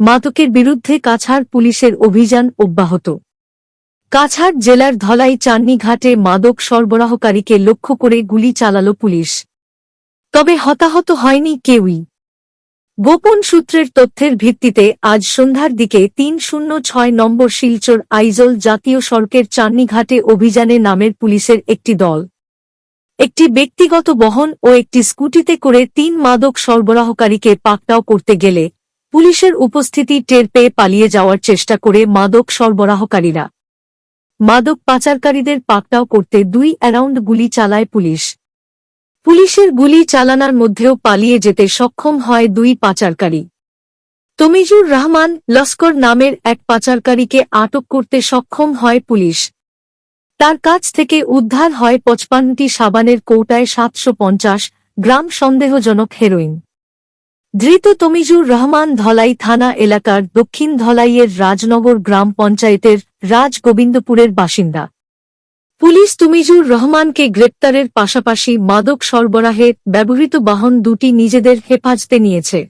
মাদকের বিরুদ্ধে কাছাড় পুলিশের অভিযান অব্যাহত। কাছাড় জেলার ধলাই চান্নি ঘাটে মাদক সরবরাহকারীকে লক্ষ্য করে গুলি চালাল পুলিশ। তবে হতাহত হয়নি কেউই। গোপন সূত্রের তথ্যের ভিত্তিতে আজ সন্ধ্যার দিকে তিন শূন্য ছয় নম্বর শিলচর আইজল জাতীয় সড়কের চান্নিঘাটে অভিযানে নামের পুলিশের একটি দল। একটি ব্যক্তিগত বহন ও একটি স্কুটিতে করে তিন মাদক সরবরাহকারীকে পাকটাও করতে গেলে পুলিশের উপস্থিতি টের পেয়ে পালিয়ে যাওয়ার চেষ্টা করে মাদক সরবরাহকারীরা। মাদক পাচারকারীদের পাকটাও করতে দুই অ্যারাউন্ড গুলি চালায় পুলিশ। পুলিশের গুলি চালানার মধ্যেও পালিয়ে যেতে সক্ষম হয় দুই পাচারকারী। তমিজুর রহমান লস্কর নামের এক পাচারকারীকে আটক করতে সক্ষম হয় পুলিশ। তার কাছ থেকে উদ্ধার হয় পঁচপান্নটি সাবানের কৌটায় সাতশো পঞ্চাশ গ্রাম সন্দেহজনক হেরোইন। ধৃত তমিজুর রহমান ধলাই থানা এলাকার দক্ষিণ ধলাইয়ের রাজনগর গ্রাম পঞ্চায়েতের রাজগোবিন্দপুরের বাসিন্দা। পুলিশ তুমিজুর রহমানকে গ্রেপ্তারের পাশাপাশি মাদক সরবরাহে ব্যবহৃত বাহন দুটি নিজেদের হেফাজতে নিয়েছে।